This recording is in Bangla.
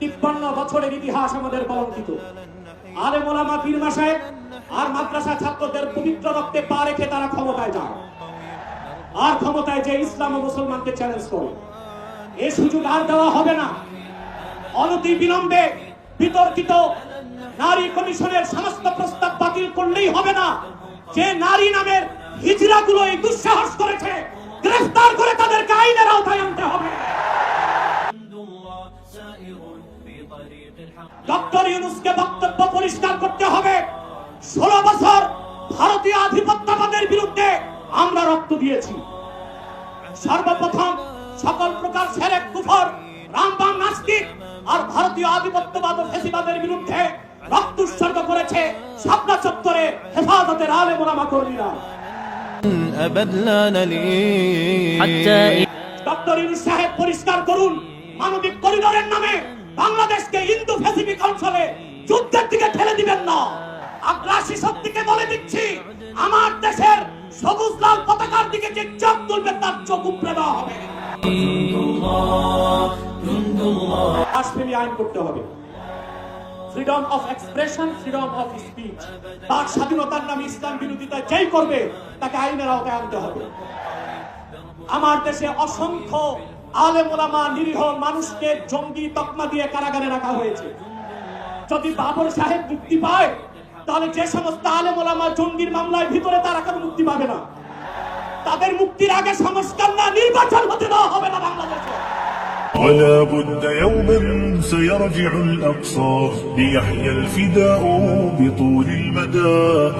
তিপ্পান্ন বছরের ইতিহাস আমাদের কলঙ্কিত। আলে মোলামা পীর মাসায় আর মাদ্রাসা ছাত্রদের পবিত্র রক্তে পা রেখে তারা ক্ষমতায় যায় আর ক্ষমতায় যে ইসলাম ও মুসলমানকে চ্যালেঞ্জ করে। এ সুযোগ আর দেওয়া হবে না। অনতি বিলম্বে বিতর্কিত নারী কমিশনের সমস্ত প্রস্তাব বাতিল করলেই হবে না। যে নারী নামের হিজড়াগুলো এই দুঃসাহস করেছে ডক্টর ইউনুসকে বক্তব্য পরিষ্কার করতে হবে। ষোলো বছর ভারতীয় আধিপত্যবাদের বিরুদ্ধে আমরা রক্ত দিয়েছি। সর্বপ্রথম সকল প্রকার সেরেক কুফর রামবাম নাস্তিক আর ভারতীয় আধিপত্যবাদ ও ফেসিবাদের বিরুদ্ধে রক্ত উৎসর্গ করেছে শাপলা চত্বরে হেফাজতের আলে মোলামা কর্মীরা। আচ্ছা, ডক্টর ইউনুস সাহেব পরিষ্কার করুন মানবিক করিডোরের নামে বাংলাদেশকে ইন্দো প্যাসিফিক অঞ্চলে যুদ্ধের দিকে ঠেলে দিবেন না। আগ্রাসী শক্তিকে বলে দিচ্ছি, আমার দেশের সবুজ লাল পতাকার দিকে যে চোখ তুলবে তার চোখ উপড়ে দেওয়া হবে। আইন করতে হবে। Freedom of expression freedom of speech তার স্বাধীনতার নামে ইসলাম বিরোধিতা যেই করবে, তাকে আইনের আওতায় আনতে হবে। আমার দেশে অসংখ্য আলেম ওলামা নিরীহ মানুষকে জঙ্গি তকমা দিয়ে কারাগারে রাখা হয়েছে যদি বাবর সাহেব মুক্তি পায় তাহলে যে সমস্ত আলেম ওলামা জঙ্গির মামলায় ভিতরে তারা কেন মুক্তি পাবে না তাদের মুক্তির আগে সংস্কার না নির্বাচন হতে দেওয়া হবে না বাংলাদেশে ولا بد يوما سيرجع الأقصى ليحيى الفداء بطول المدى